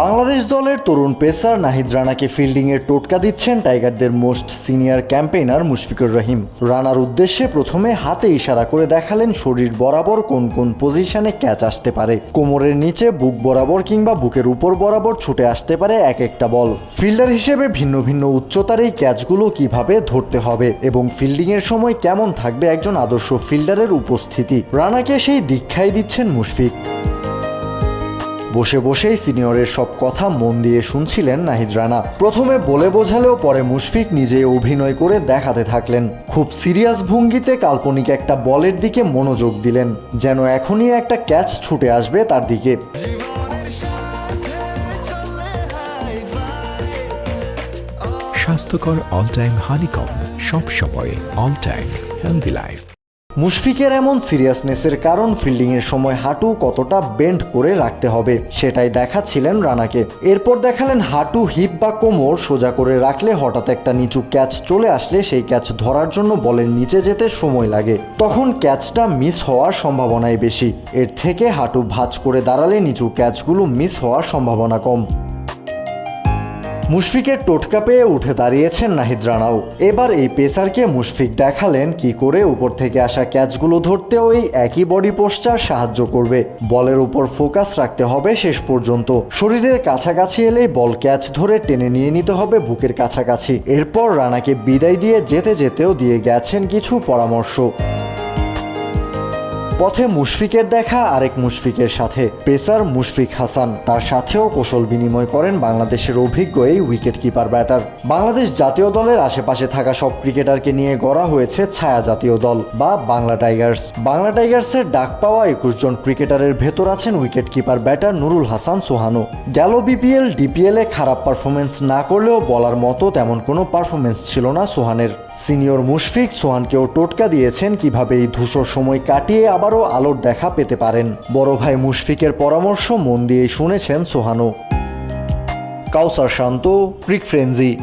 বাংলাদেশ দলের তরুণ পেসার নাহিদ রানাকে ফিল্ডিংয়ের টোটকা দিচ্ছেন টাইগারদের most senior campaigner Mushfiqur Rahim. রানার উদ্দেশ্যে প্রথমে হাতে ইশারা করে দেখালেন শরীর বরাবর কোন কোন পজিশনে ক্যাচ আসতে পারে। কোমরের নিচে বুক বরাবর কিংবা বুকের উপর বরাবর ছুটে আসতে পারে এক একটা বল। ফিল্ডার হিসেবে ভিন্ন ভিন্ন উচ্চতার এই ক্যাচগুলো কীভাবে ধরতে হবে এবং ফিল্ডিংয়ের সময় কেমন থাকবে একজন আদর্শ ফিল্ডারের উপস্থিতি? রানাকে সেই দীক্ষাই দিচ্ছেন মুশফিক। বসে বসেই সিনিয়রের সব কথা মন দিয়ে শুনছিলেন নাহিদ রানা। প্রথমে বলে বোঝালেও পরে মুশফিক নিজে অভিনয় করে দেখাতে থাকলেন। খুব সিরিয়াস ভঙ্গিতে কাল্পনিক একটা বলের দিকে মনোযোগ দিলেন, যেন এখনই একটা ক্যাচ ছুটে আসবে তার দিকে। স্বাস্থ্যকর অল টাইম হানিকম সব সময় অল টাইম হেলদি লাইফ মুশফিকের এমন সিরিয়াসনেসের কারণ ফিল্ডিংয়ের সময় হাঁটু কতটা বেন্ড করে রাখতে হবে, সেটাই দেখাচ্ছিলেন রানাকে। এরপর দেখালেন হাঁটু হিপ বা কোমর সোজা করে রাখলে হঠাৎ একটা নিচু ক্যাচ চলে আসলে সেই ক্যাচ ধরার জন্য বলের নিচে যেতে সময় লাগে। তখন ক্যাচটা মিস হওয়ার সম্ভাবনাই বেশি। এর থেকে হাঁটু ভাঁজ করে দাঁড়ালে নিচু ক্যাচগুলো মিস হওয়ার সম্ভাবনা কম। মুশফিকের টোটকা পেয়ে উঠে দাঁড়িয়েছেন নাহিদ রানাও এবার এই পেসারকে মুশফিক দেখালেন কি করে উপর থেকে আসা ক্যাচগুলো ধরতেও এই একই বডি পোস্টার সাহায্য করবে। বলের উপর ফোকাস রাখতে হবে শেষ পর্যন্ত। শরীরের কাছাকাছি এলেই বল ক্যাচ ধরে টেনে নিয়ে নিতে হবে বুকের কাছাকাছি। এরপর রানাকে বিদায় দিয়ে যেতে যেতেও দিয়ে গেছেন কিছু পরামর্শ। পথে মুশফিকের দেখা, আরেক মুশফিকের সাথে। পেসার মুশফিক হাসান, তার সাথেও কৌশল বিনিময় করেন বাংলাদেশের অভিজ্ঞ এই উইকেট কিপার ব্যাটার বাংলাদেশ জাতীয় দলের আশেপাশে থাকা সব ক্রিকেটারকে নিয়ে গড়া হয়েছে ছায়া জাতীয় দল বা বাংলা টাইগার্স বাংলা টাইগার্সের ডাক পাওয়া একুশ জন ক্রিকেটারের ভেতর আছেন wicket keeper batter Nurul Hasan সোহানো। গেল বিপিএল ডিপিএল খারাপ পারফরমেন্স না করলেও বলার মতো তেমন কোনো পারফরমেন্স ছিল না সোহানের। সিনিয়র মুশফিক সোহানকেও টোটকা দিয়েছেন কীভাবে এই ধূসর সময় কাটিয়ে আবারও আলোর দেখা পেতে পারেন। বড় ভাই মুশফিকের পরামর্শ মন দিয়ে শুনেছেন সোহানো কাউসার শান্ত, ক্রিক ফ্রেঞ্জি